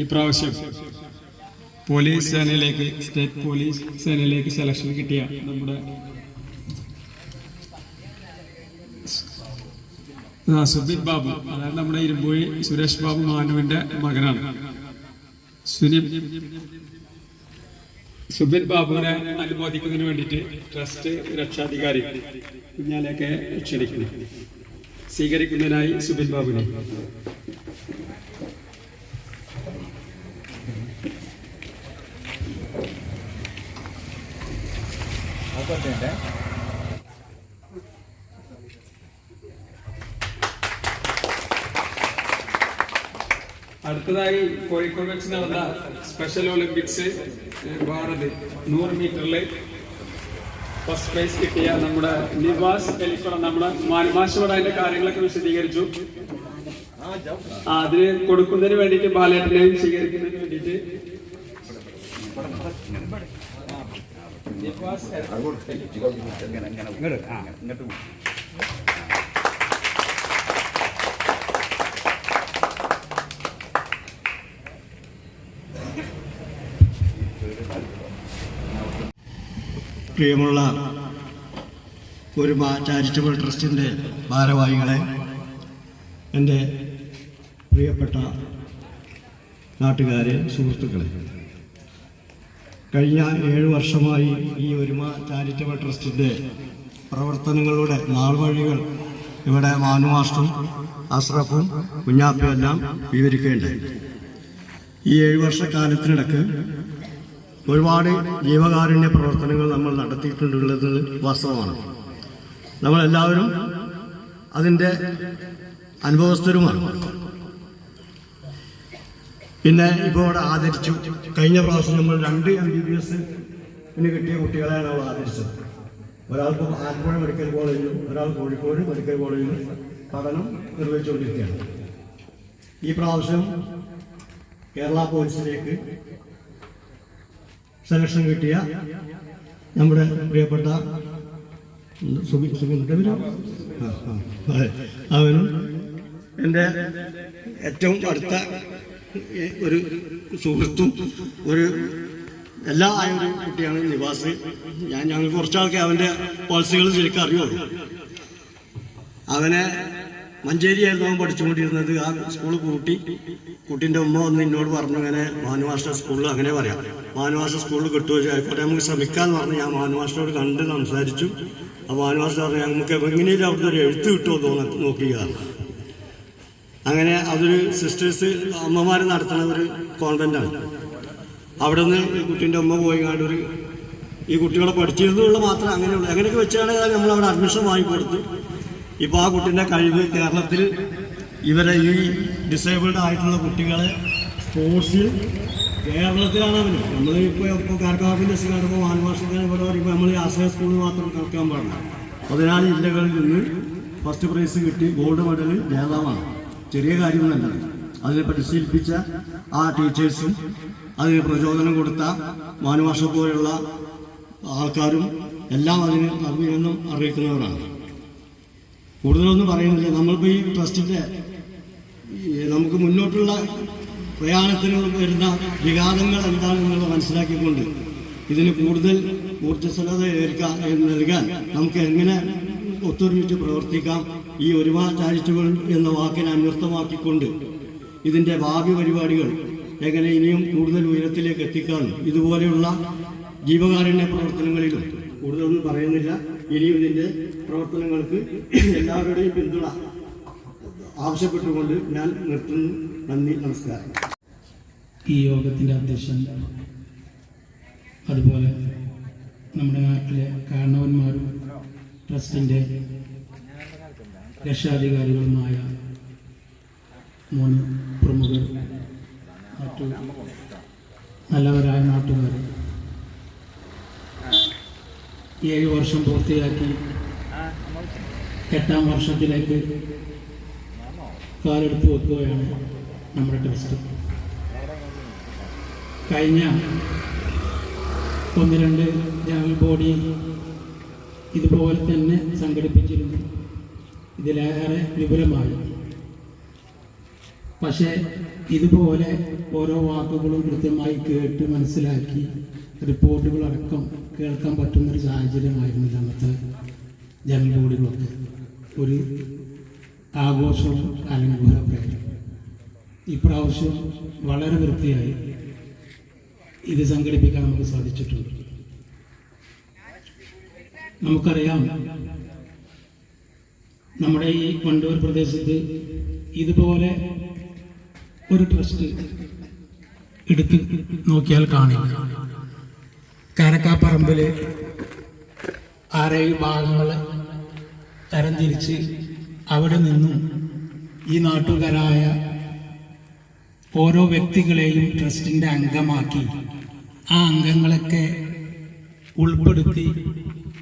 ഈ പ്രാവശ്യം പോലീസ് സേനയിലേക്ക് സ്റ്റേറ്റ് പോലീസ് സേനയിലേക്ക് സെലക്ഷൻ കിട്ടിയ നമ്മുടെ സുബിത് ബാബു അതായത് നമ്മുടെ ഇരുമ്പൂഴി സുരേഷ് ബാബു മാനുവിന്റെ മകനാണ്. സുനി സുബിൻ ബാബുവിനെ അനുമോദിക്കുന്നതിന് വേണ്ടിയിട്ട് ട്രസ്റ്റ് രക്ഷാധികാരി കുഞ്ഞാലേക്ക് ക്ഷണിക്കുന്നു. സ്വീകരിക്കുന്നതിനായി സുബിൻ ബാബുവിനെ. അടുത്തതായി കോഴിക്കോട് വെച്ച് നടന്ന സ്പെഷ്യൽ ഒളിമ്പിക്സ് ഭാരത് നൂറ് മീറ്ററിൽ ഫസ്റ്റ് പ്രൈസ് കിട്ടിയ നമ്മുടെ നിവാസ് എലിപ്പുറം നമ്മുടെ മാനുമാശോട് അതിന്റെ കാര്യങ്ങളൊക്കെ വിശദീകരിച്ചു. അതിന് കൊടുക്കുന്നതിന് വേണ്ടിയിട്ട് ബാലേട്ടനെയും സ്വീകരിക്കുന്നതിന് വേണ്ടിയിട്ട് പ്രിയമുള്ള ഒരു ചാരിറ്റബിൾ ട്രസ്റ്റിന്റെ ഭാരവാഹികളെ എന്റെ പ്രിയപ്പെട്ട നാട്ടുകാരെ സുഹൃത്തുക്കളെ കഴിഞ്ഞ ഏഴ് വർഷമായി ഈ ഒരുമ ചാരിറ്റബിൾ ട്രസ്റ്റിന്റെ പ്രവർത്തനങ്ങളുടെ നാൾവഴികൾ ഇവിടെ മാനുമാസ്റ്ററും അഷ്റഫും കുഞ്ഞാപ്പയും എല്ലാം വിവരിക്കേണ്ടത് ഈ ഏഴ് വർഷക്കാലത്തിനിടക്ക് ഒരുപാട് ജീവകാരുണ്യ പ്രവർത്തനങ്ങൾ നമ്മൾ നടത്തിയിട്ടുണ്ടുള്ളത് വാസ്തവമാണ്. നമ്മളെല്ലാവരും അതിന്റെ അനുഭവസ്ഥരുമാണ്. പിന്നെ ഇപ്പോൾ ഇവിടെ ആദരിച്ചു. കഴിഞ്ഞ പ്രാവശ്യം നമ്മൾ രണ്ട് എം ബി ബി എസ് പിന്നെ കിട്ടിയ കുട്ടികളെയാണ് അവിടെ ആദരിച്ചത്. ഒരാൾക്ക് ആലപ്പുഴ മെഡിക്കൽ കോളേജിലും ഒരാൾ കോഴിക്കോട് മെഡിക്കൽ കോളേജിലും പഠനം നിർവഹിച്ചുകൊണ്ടിരിക്കുകയാണ്. ഈ പ്രാവശ്യം കേരള പോലീസിലേക്ക് സെലക്ഷൻ കിട്ടിയ നമ്മുടെ പ്രിയപ്പെട്ട സുബി ആ, അവനും എന്റെ ഏറ്റവും അടുത്ത ഒരു സുഹൃത്തും ഒരു എല്ലാ ആയ ഒരു കുട്ടിയാണ് നിവാസ്. ഞാൻ ഞങ്ങൾ കുറച്ചാൾക്ക് അവന്റെ പോളിസികൾ ശരിക്കും അറിയുള്ളൂ. അവനെ മഞ്ചേരിയായിരുന്നു അവൻ പഠിച്ചുകൊണ്ടിരുന്നത്. ആ സ്കൂൾ കൂട്ടി കുട്ടീന്റെ ഉമ്മ വന്ന് എന്നോട് പറഞ്ഞു അങ്ങനെ മാനുവാഷ്ട സ്കൂളിൽ അങ്ങനെ പറയാം. മാനുവാഷ സ്കൂളിൽ കിട്ടുമോ ആയിക്കോട്ടെ നമുക്ക് ശ്രമിക്കാന്ന് പറഞ്ഞ് ഞാൻ മാനുവാഷ്ടോട് കണ്ട് സംസാരിച്ചു. ആ മാനുവാഷ്ട പറഞ്ഞു നമുക്ക് എങ്ങനെയും അവിടുത്തെ ഒരു എഴുത്ത് കിട്ടുമോ തോന്നി നോക്കുക അങ്ങനെ അതൊരു സിസ്റ്റേഴ്സ് അമ്മമാർ നടത്തുന്ന ഒരു കോൺവെന്റാണ് അവിടെ നിന്ന് ഈ കുട്ടീന്റെ അമ്മ പോയി ഒരു ഈ കുട്ടികളെ പഠിച്ചിരുന്നുള്ള മാത്രം അങ്ങനെയുള്ളൂ. അങ്ങനെയൊക്കെ വെച്ചാണ് നമ്മൾ അവിടെ അഡ്മിഷൻ വാങ്ങിക്കൊടുത്തു ഇപ്പോൾ ആ കുട്ടീന്റെ കഴിവ് കേരളത്തിൽ ഇവരെ ഈ ഡിസേബിൾഡ് ആയിട്ടുള്ള കുട്ടികളെ സ്പോർട്സിൽ കേരളത്തിലാണ് അവന് നമ്മൾ ഇപ്പോൾ ഇപ്പോൾ കാർക്കാവിന്റെ കാണുമ്പോൾ മാനവാസത്തിന് ഇവിടെ പറയുമ്പോൾ നമ്മൾ ആശ്രയ സ്കൂളിൽ മാത്രം കേൾക്കാൻ പാടില്ല. പതിനാല് ജില്ലകളിൽ നിന്ന് ഫസ്റ്റ് പ്രൈസ് കിട്ടി ഗോൾഡ് മെഡൽ ജേതാവാണ്. ചെറിയ കാര്യങ്ങളല്ല അതിനെ പരിശീലിപ്പിച്ച ആ ടീച്ചേഴ്സും അതിന് പ്രചോദനം കൊടുത്ത മാനുഭാഷ പോലുള്ള ആൾക്കാരും എല്ലാം അതിന് അഭിനന്ദനം അറിയിക്കുന്നവരാണ്. കൂടുതലൊന്നും പറയുന്നില്ല. നമ്മളിപ്പോൾ ഈ ട്രസ്റ്റിന്റെ നമുക്ക് മുന്നോട്ടുള്ള പ്രയാണത്തിന് വരുന്ന വിഘാതങ്ങൾ എന്താണെന്നുള്ളത് മനസ്സിലാക്കിക്കൊണ്ട് ഇതിന് കൂടുതൽ ഊർജസ്വലത ഏൽക്കാൻ നൽകാൻ നമുക്ക് എങ്ങനെ ഒത്തൊരുമിച്ച് പ്രവർത്തിക്കാം? ഈ ഒരുമ ചാരിറ്റബിൾ എന്ന വാക്കിനെ അന്വർത്ഥമാക്കിക്കൊണ്ട് ഇതിന്റെ ഭാവി പരിപാടികൾ എങ്ങനെ ഇനിയും കൂടുതൽ ഉയരത്തിലേക്ക് എത്തിക്കാൻ ഇതുപോലെയുള്ള ജീവകാരുണ്യ പ്രവർത്തനങ്ങളിലും കൂടുതലൊന്നും പറയുന്നില്ല. ഇനിയും ഇതിന്റെ പ്രവർത്തനങ്ങൾക്ക് എല്ലാവരുടെയും പിന്തുണ ആവശ്യപ്പെട്ടുകൊണ്ട് ഞാൻ നിർത്തുന്നു. നന്ദി നമസ്കാരം. ഈ യോഗത്തിന്റെ അധ്യക്ഷൻ അതുപോലെ നമ്മുടെ നാട്ടിലെ കാരണവന്മാരും ട്രസ്റ്റിന്റെ രക്ഷാധികാരികളുമായ മൂന്ന് പ്രമുഖർ മറ്റു നല്ലവരായ നാട്ടുകാർ. ഏഴ് വർഷം പൂർത്തിയാക്കി എട്ടാം വർഷത്തിലേക്ക് കാലെടുത്ത് വെക്കുകയാണ് നമ്മുടെ ട്രസ്റ്റ്. കഴിഞ്ഞ ഒന്ന് രണ്ട് രാവിൽ ബോഡി ഇതുപോലെ തന്നെ സംഘടിപ്പിച്ചിരുന്നു. ഇതിലേറെ വിപുലമായി. പക്ഷേ ഇതുപോലെ ഓരോ വാക്കുകളും കൃത്യമായി കേട്ട് മനസ്സിലാക്കി റിപ്പോർട്ടുകളടക്കം കേൾക്കാൻ പറ്റുന്നൊരു സാഹചര്യമായിരുന്നില്ല അന്നത്തെ ജനറൽ ബോഡികളൊക്കെ ഒരു ആഘോഷവും അലങ്കൂരമൊക്കെ ഇപ്രാവശ്യം വളരെ വൃത്തിയായി ഇത് സംഘടിപ്പിക്കാൻ നമുക്ക് സാധിച്ചിട്ടുണ്ട്. നമുക്കറിയാം നമ്മുടെ ഈ വണ്ടൂർ പ്രദേശത്ത് ഇതുപോലെ ഒരു ട്രസ്റ്റ് എടുത്ത് നോക്കിയാൽ കാണില്ല. കാരക്കാപ്പറമ്പിൽ ആറേഴ് ഭാഗങ്ങൾ തരംതിരിച്ച് അവിടെ നിന്നും ഈ നാട്ടുകാരായ ഓരോ വ്യക്തികളെയും ട്രസ്റ്റിന്റെ അംഗമാക്കി ആ അംഗങ്ങളൊക്കെ ഉൾപ്പെടുത്തി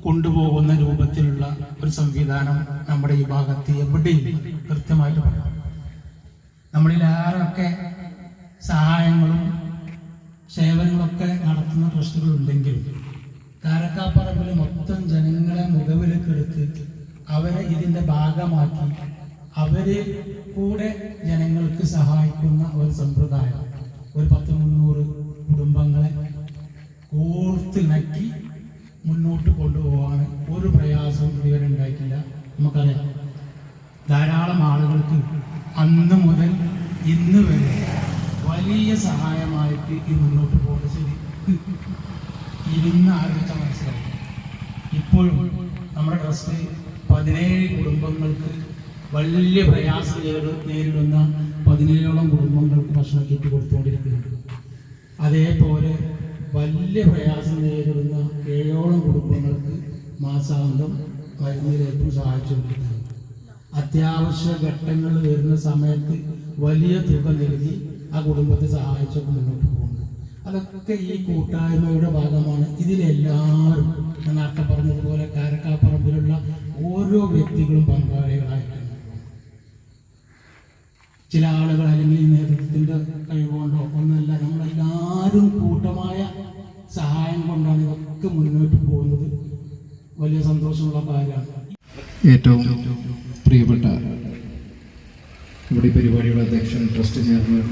കൊണ്ടുപോകുന്ന രൂപത്തിലുള്ള ഒരു സംവിധാനം നമ്മുടെ ഈ ഭാഗത്ത് എവിടെയും കൃത്യമായിട്ട് പറയാം. നമ്മളിൽ ആരൊക്കെ സഹായങ്ങളും സേവനങ്ങളൊക്കെ നടത്തുന്ന ട്രസ്റ്റുകൾ ഉണ്ടെങ്കിലും കാരക്കാപ്പറമ്പിൽ മൊത്തം ജനങ്ങളെ മുഖവിലക്കെടുത്ത് അവരെ ഇതിന്റെ ഭാഗമാക്കി അവർ കൂടെ ജനങ്ങൾക്ക് സഹായിക്കുന്ന ഒരു സമ്പ്രദായം ഒരു പത്ത് മുന്നൂറ് കുടുംബങ്ങളെ കോർത്തിണക്കി മുന്നോട്ട് കൊണ്ടുപോകാൻ ഒരു പ്രയാസവും ഇതുവരെ ഉണ്ടായിട്ടില്ല. നമുക്കറിയാം. ധാരാളം ആളുകൾക്ക് അന്ന് മുതൽ ഇന്ന് വരെ വലിയ സഹായമായിട്ട് ഈ മുന്നോട്ട് പോകുന്നത് ശരി ഇരുന്ന് ആലോചിച്ച മനസ്സിലായി ഇപ്പോഴും നമ്മുടെ ട്രസ്റ്റ് പതിനേഴ് കുടുംബങ്ങൾക്ക് വലിയ പ്രയാസം നേരിട- നേരിടുന്ന പതിനേഴോളം കുടുംബങ്ങൾക്ക് ഭക്ഷണം കിറ്റ് കൊടുത്തുകൊണ്ടിരിക്കുന്നുണ്ട്. അതേപോലെ വലിയ പ്രയാസം നേരിടുന്ന ഏഴോളം കുടുംബങ്ങൾക്ക് മാസാന്തം മരുന്നിലേക്കും സഹായിച്ചുകൊണ്ടിരിക്കുന്നത് അത്യാവശ്യ ഘട്ടങ്ങൾ വരുന്ന സമയത്ത് വലിയ തുക നൽകി ആ കുടുംബത്തെ സഹായിച്ചൊക്കെ മുന്നോട്ട് പോകുന്നു. അതൊക്കെ ഈ കൂട്ടായ്മയുടെ ഭാഗമാണ്. ഇതിലെല്ലാവരും ഞാൻ നേരത്തെ പറഞ്ഞതുപോലെ കാരക്കാപ്പറമ്പിലുള്ള ഓരോ വ്യക്തികളും പങ്കാളികളായിട്ടുണ്ട് ചില ആളുകൾ അല്ലെങ്കിൽ ഈ നേതൃത്വത്തിന്റെ കഴിവുകൊണ്ടോ ഒന്നല്ല നമ്മളെല്ലാവരും കൂട്ടമായ സഹായം കൊണ്ടാണ് ഇതൊക്കെ മുന്നോട്ട് പോകുന്നത്. വലിയ സന്തോഷമുള്ള കാര്യമാണ്. ഏറ്റവും പ്രിയപ്പെട്ട നമ്മുടെ പരിപാടിയുടെ അധ്യക്ഷൻ ട്രസ്റ്റ് ചെയർമാൻ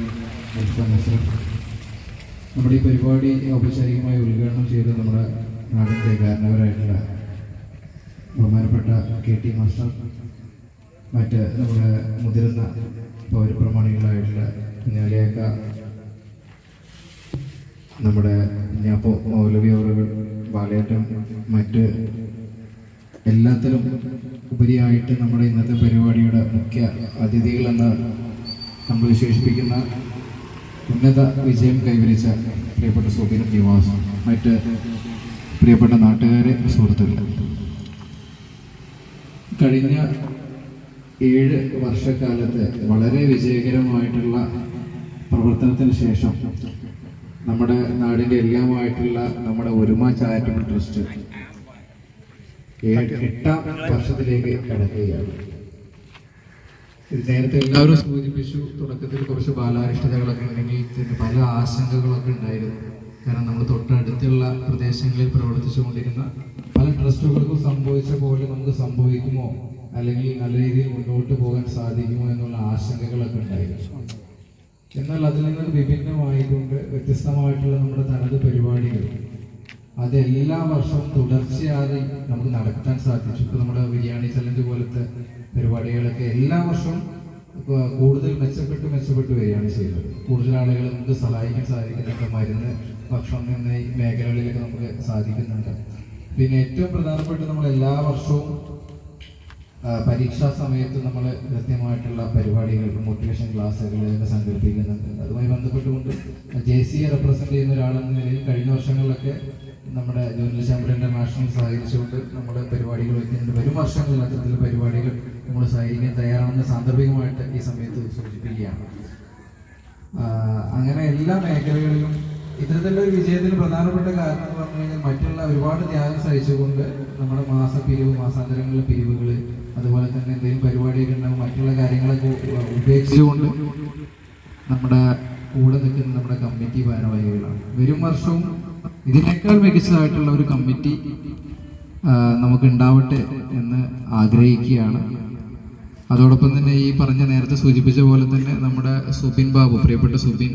നമ്മുടെ ഈ പരിപാടി ഔപചാരികമായി ഉദ്ഘാടനം ചെയ്ത് നമ്മുടെ നാടിന്റെ കാരണവരായിട്ടുള്ള ബഹുമാനപ്പെട്ട കെ ടി മാസ്റ്റർ മറ്റ് നമ്മുടെ മുതിർന്ന പൗരപ്രമാണികളായിട്ടുള്ള കുഞ്ഞാലിയാക്ക നമ്മുടെ ഞാപ്പോ മൗലവി അവറുകൾ മറ്റ് എല്ലാത്തിലും ഉപരിയായിട്ട് നമ്മുടെ ഇന്നത്തെ പരിപാടിയുടെ മുഖ്യ അതിഥികളെന്ന് നമ്മൾ വിശേഷിപ്പിക്കുന്ന ഉന്നത വിജയം കൈവരിച്ച പ്രിയപ്പെട്ട സോബിൻ നിവാസ് മറ്റ് പ്രിയപ്പെട്ട നാട്ടുകാരെ സുഹൃത്തുക്കൾ കഴിഞ്ഞ ഏഴ് വർഷക്കാലത്ത് വളരെ വിജയകരമായിട്ടുള്ള പ്രവർത്തനത്തിന് ശേഷം നമ്മുടെ നാടിന്റെ എല്ലാമായിട്ടുള്ള നമ്മുടെ ഒരുമ ചാരിറ്റബിൾ ട്രസ്റ്റ് എട്ടാം വർഷത്തിലേക്ക് കടക്കുകയാണ്. നേരത്തെ എല്ലാവരും സൂചിപ്പിച്ചു തുടക്കത്തിൽ കുറച്ച് ബാലാരിഷ്ടതകളൊക്കെ ഉണ്ടെങ്കിൽ പല ആശങ്കകളൊക്കെ ഉണ്ടായിരുന്നു. കാരണം നമ്മൾ തൊട്ടടുത്തുള്ള പ്രദേശങ്ങളിൽ പ്രവർത്തിച്ചുകൊണ്ടിരുന്ന പല ട്രസ്റ്റുകൾക്കും സംഭവിച്ച പോലെ നമുക്ക് സംഭവിക്കുമോ? അല്ലെങ്കിൽ നല്ല രീതിയിൽ മുന്നോട്ട് പോകാൻ സാധിക്കുമോ എന്നുള്ള ആശങ്കകളൊക്കെ ഉണ്ടായിരുന്നു. എന്നാൽ അതിൽ നിന്ന് വിഭിന്നമായിക്കൊണ്ട് വ്യത്യസ്തമായിട്ടുള്ള നമ്മുടെ തനത് പരിപാടികൾ അത് എല്ലാ വർഷവും തുടർച്ചയായി നമുക്ക് നടത്താൻ സാധിച്ചു. ഇപ്പൊ നമ്മുടെ ബിരിയാണി ചലഞ്ച് പോലത്തെ പരിപാടികളൊക്കെ എല്ലാ വർഷവും കൂടുതൽ മെച്ചപ്പെട്ട് മെച്ചപ്പെട്ട് വരികയാണ് ചെയ്യുന്നത് കൂടുതൽ ആളുകളെ നമുക്ക് സഹായിക്കാൻ സാധിക്കുന്നുണ്ട്. മരുന്ന് ഭക്ഷണം എന്ന ഈ മേഖലകളിലൊക്കെ നമുക്ക് സാധിക്കുന്നുണ്ട്. പിന്നെ ഏറ്റവും പ്രധാനപ്പെട്ട നമ്മൾ എല്ലാ വർഷവും പരീക്ഷാ സമയത്ത് നമ്മൾ കൃത്യമായിട്ടുള്ള പരിപാടികൾ മോട്ടിവേഷൻ ക്ലാസ്സുകൾ സംഘടിപ്പിക്കുന്നുണ്ട്. അതുമായി ബന്ധപ്പെട്ടുകൊണ്ട് ജെ സി എ റെപ്രസെന്റ് ചെയ്യുന്ന ഒരാളെന്ന നിലയിൽ കഴിഞ്ഞ വർഷങ്ങളിലൊക്കെ നമ്മുടെ ജൂനിയർ ചാമ്പ്യൻ ഇന്റർനാഷണൽ സഹകരിച്ചുകൊണ്ട് നമ്മുടെ പരിപാടികൾ വയ്ക്കുന്നുണ്ട് വരും വർഷങ്ങളിൽ അത്തരത്തിലുള്ള പരിപാടികൾ നമ്മൾ സഹകരിക്കാൻ തയ്യാറാണെന്ന് സാന്ദർഭികമായിട്ട് ഈ സമയത്ത് സൂചിപ്പിക്കുകയാണ്. അങ്ങനെ എല്ലാ മേഖലകളിലും ഇത്തരത്തിലുള്ള ഒരു വിജയത്തിന് പ്രധാനപ്പെട്ട കാരണം എന്ന് പറഞ്ഞു കഴിഞ്ഞാൽ മറ്റുള്ള ഒരുപാട് ത്യാഗം സഹിച്ചുകൊണ്ട് നമ്മുടെ മാസ പിരിവ് മാസാന്തരങ്ങളിലെ പിരിവുകൾ അതുപോലെ തന്നെ എന്തെങ്കിലും പരിപാടിയൊക്കെ ഉണ്ടാകും മറ്റുള്ള കാര്യങ്ങളൊക്കെ ഉപേക്ഷിച്ചുകൊണ്ട് നമ്മുടെ കൂടെ നിൽക്കുന്ന നമ്മുടെ കമ്മിറ്റി ഭാരവാഹികളാണ്. വരും വർഷവും ഇതിനേക്കാൾ മികച്ചതായിട്ടുള്ള ഒരു കമ്മിറ്റി നമുക്ക് ഉണ്ടാവട്ടെ എന്ന് ആഗ്രഹിക്കുകയാണ്. അതോടൊപ്പം തന്നെ ഈ പറഞ്ഞ നേരത്തെ സൂചിപ്പിച്ച പോലെ തന്നെ നമ്മുടെ സുബിൻ ബാബു പ്രിയപ്പെട്ട സുബിൻ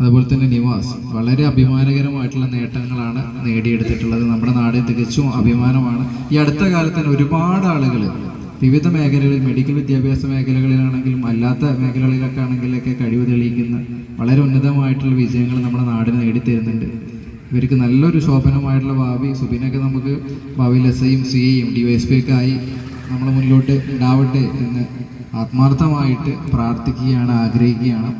അതുപോലെ തന്നെ നിവാസ് വളരെ അഭിമാനകരമായിട്ടുള്ള നേട്ടങ്ങളാണ് നേടിയെടുത്തിട്ടുള്ളത്. നമ്മുടെ നാട് തികച്ചും അഭിമാനമാണ്. ഈ അടുത്ത കാലത്ത് തന്നെ ഒരുപാട് ആളുകൾ വിവിധ മേഖലകളിൽ മെഡിക്കൽ വിദ്യാഭ്യാസ മേഖലകളിലാണെങ്കിലും അല്ലാത്ത മേഖലകളിലൊക്കെ ആണെങ്കിലൊക്കെ കഴിവ് തെളിയിക്കുന്ന വളരെ ഉന്നതമായിട്ടുള്ള വിജയങ്ങൾ നമ്മുടെ നാടിന് നേടിത്തരുന്നുണ്ട്. ഇവർക്ക് നല്ലൊരു ശോഭനമായിട്ടുള്ള ഭാവി. സുബിനൊക്കെ നമുക്ക് ഭാവിയിൽ എസ് ഐയും സി ഐയും ഡി വൈ എസ് പി ഒക്കെ ആയി നമ്മൾ മുന്നിലോട്ട് ഉണ്ടാവട്ടെ എന്ന് ആത്മാർത്ഥമായിട്ട് പ്രാർത്ഥിക്കുകയാണ് ആഗ്രഹിക്കുകയാണ്.